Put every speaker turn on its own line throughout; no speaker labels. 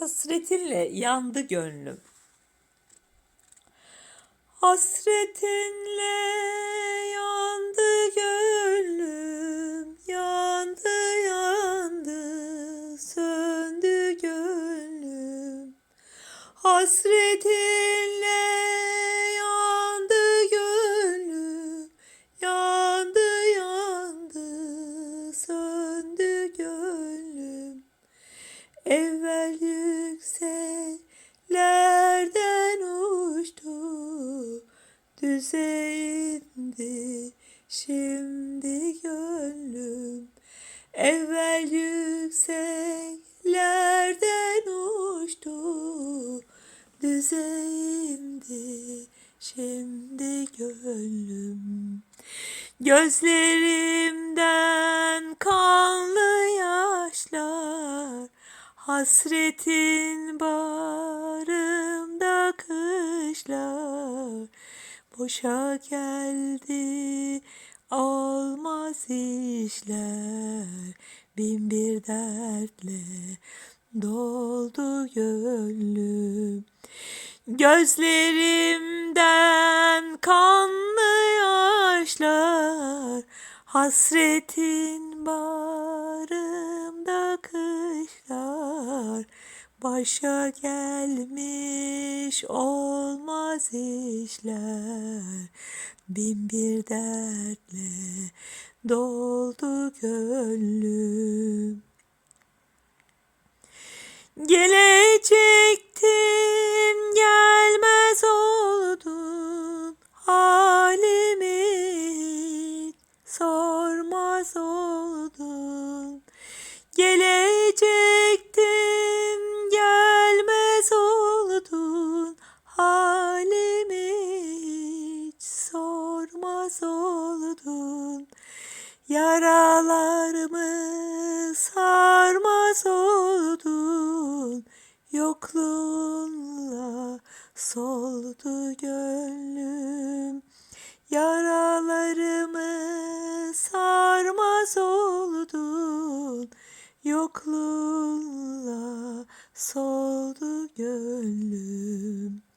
Hasretinle yandı gönlüm. Hasretinle yandı gönlüm, yandı yandı, söndü gönlüm. Hasretinle Evvel yükseklerden uçtu, düze indi şimdi gönlüm. Gözlerimden kanlı yaşlar Hasretin bağrımda kışlar Boşa geldi olmaz işler Bin bir dertle doldu gönlüm. Gözlerimden kanlı yaşlar Hasretin bağrımda kışlar. Başa gelmiş olmaz işler Bin bir dertle doldu gönlüm. Gelecektin gelmez oldun halimi. Sormaz oldun. Gelecektin Yaralarımı sarmaz oldun. Yokluğunla soldu gönlüm. Yaralarımı sarmaz oldun. Yokluğunla soldu gönlüm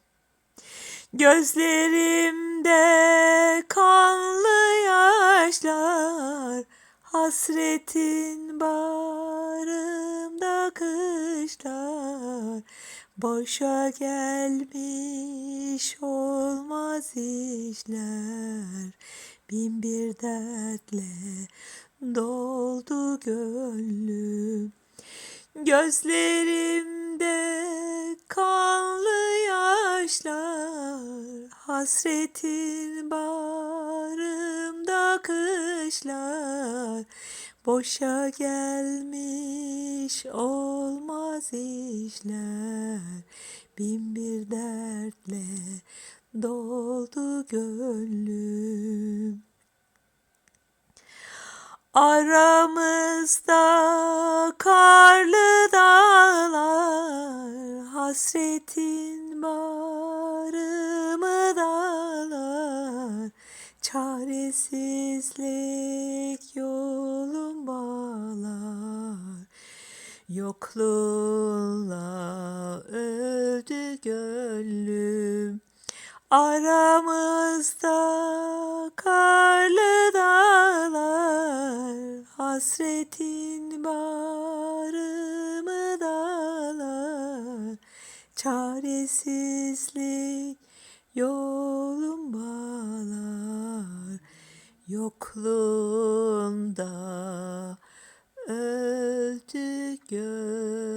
Gözlerimde kanlı yaşlar Hasretin bağrımda kışlar. Boşa gelmiş olmaz işler. Bin bir dertle doldu gönlüm. Gözlerimde kanlı yaşlar Hasretin bağrımda kışlar. Boşa gelmiş olmaz işler. Bin bir dertle doldu gönlüm. Aramızda karlı dağlar Hasretin bağrımı dağlar Çaresizlik yolum bağlar. Yokluğunla öldü gönlüm Aramızda karlı dağlar. Hasretin bağrımı Çaresizlik yolum bağlar Yokluğunda öldü göz